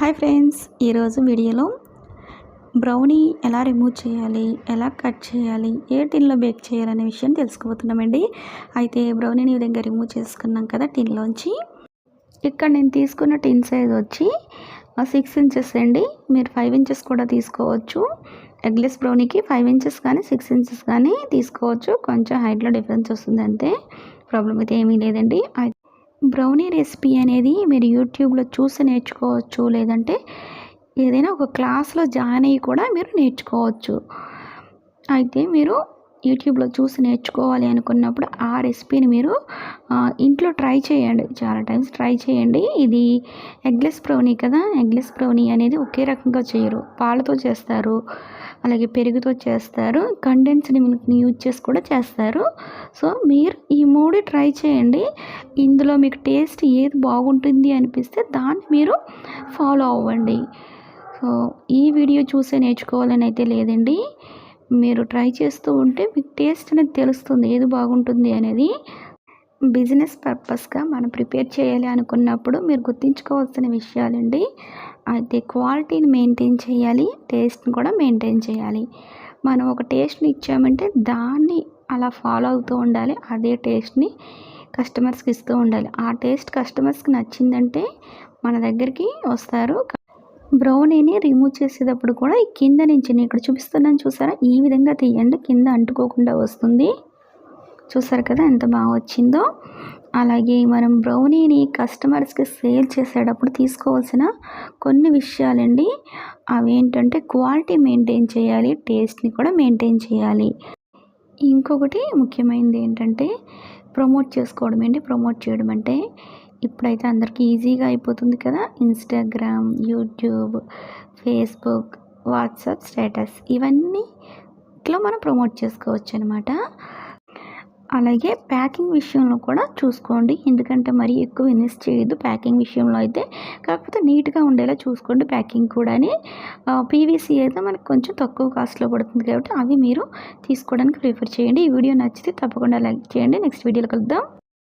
Hi friends ఈరోజు వీడియోలో brownie ఎలా రిమూవ్ చేయాలి ఎలా కట్ చేయాలి ఏ టిన్లో బేక్ చేయాలనే విషయం తెలుసుకోబోతున్నామండి. అయితే బ్రౌనీని ఈ విధంగా రిమూవ్ చేసుకున్నాం కదా టిన్లోంచి. ఇక్కడ నేను తీసుకున్న టిన్ సైజ్ వచ్చి సిక్స్ ఇంచెస్ అండి. మీరు ఫైవ్ ఇంచెస్ కూడా తీసుకోవచ్చు. ఎగ్లెస్ బ్రౌనీకి ఫైవ్ ఇంచెస్ కానీ సిక్స్ ఇంచెస్ కానీ తీసుకోవచ్చు. కొంచెం హైట్లో డిఫరెన్స్ వస్తుంది అంతే. ప్రాబ్లం అయితే ఏమీ లేదండి. అయితే బ్రౌనీ రెసిపీ అనేది మీరు యూట్యూబ్లో చూసి నేర్చుకోవచ్చు. లేదంటే ఏదైనా ఒక క్లాస్లో జాయిన్ అయ్యి కూడా మీరు నేర్చుకోవచ్చు. అయితే మీరు యూట్యూబ్లో చూసి నేర్చుకోవాలి అనుకున్నప్పుడు ఆ రెసిపీని మీరు ఇంట్లో ట్రై చేయండి. చాలా టైమ్స్ ట్రై చేయండి. ఇది ఎగ్లెస్ బ్రౌనీ కదా? ఎగ్లెస్ బ్రౌనీ అనేది ఒకే రకంగా చేయరు. పాలతో చేస్తారు. అలాగే పెరుగుతో చేస్తారు. కండెన్స్డ్ మిల్క్ని యూజ్ చేసి కూడా చేస్తారు. సో మీరు ఈ మూడు ట్రై చేయండి. ఇందులో మీకు టేస్ట్ ఏది బాగుంటుంది అనిపిస్తే దాన్ని మీరు ఫాలో అవ్వండి. సో ఈ వీడియో చూసే నేర్చుకోవాలని అయితే లేదండి. మీరు ట్రై చేస్తూ ఉంటే మీకు టేస్ట్ అనేది తెలుస్తుంది ఏది బాగుంటుంది అనేది. బిజినెస్ పర్పస్గా మనం ప్రిపేర్ చేయాలి అనుకున్నప్పుడు మీరు గుర్తుంచుకోవాల్సిన విషయాలండి. అయితే క్వాలిటీని మెయింటైన్ చేయాలి టేస్ట్ని కూడా మెయింటైన్ చేయాలి. మనం ఒక టేస్ట్ని ఇచ్చామంటే దాన్ని అలా ఫాలో అవుతూ ఉండాలి అదే టేస్ట్ని కస్టమర్స్కి ఇస్తూ ఉండాలి. ఆ టేస్ట్ కస్టమర్స్కి నచ్చిందంటే మన దగ్గరికి వస్తారు. బ్రౌనీని రిమూవ్ చేసేటప్పుడు కూడా ఈ కింద నుంచి నేను ఇక్కడ చూపిస్తున్నాను చూసారా? ఈ విధంగా తీయండి కింద అంటుకోకుండా వస్తుంది. చూసారు కదా ఎంత బాగా వచ్చిందో. అలాగే మనం బ్రౌనీని కస్టమర్స్కి సేల్ చేసేటప్పుడు తీసుకోవాల్సిన కొన్ని విషయాలండి. అవి ఏంటంటే క్వాలిటీ మెయింటైన్ చేయాలి టేస్ట్ని కూడా మెయింటైన్ చేయాలి. ఇంకొకటి ముఖ్యమైనది ఏంటంటే ప్రమోట్ చేసుకోవడం ఏంటి ప్రమోట్ చేయడం అంటే ఇప్పుడైతే అందరికీ ఈజీగా అయిపోతుంది కదా. Instagram YouTube Facebook WhatsApp status ఇవన్నీ ఇట్లా మనం ప్రమోట్ చేసుకోవచ్చు అనమాట అలాగే ప్యాకింగ్ విషయంలో కూడా చూసుకోండి. ఎందుకంటే మరీ ఎక్కువ ఇన్వెస్ట్ చేయొద్దు ప్యాకింగ్ విషయంలో అయితే. కాకపోతే నీట్గా ఉండేలా చూసుకోండి ప్యాకింగ్ కూడాని. పీవీసీ అయితే మనకు కొంచెం తక్కువ కాస్ట్లో పడుతుంది కాబట్టి అవి మీరు తీసుకోవడానికి ప్రిఫర్ చేయండి. ఈ వీడియో నచ్చితే తప్పకుండా లైక్ చేయండి. నెక్స్ట్ వీడియోలో కలుద్దాం.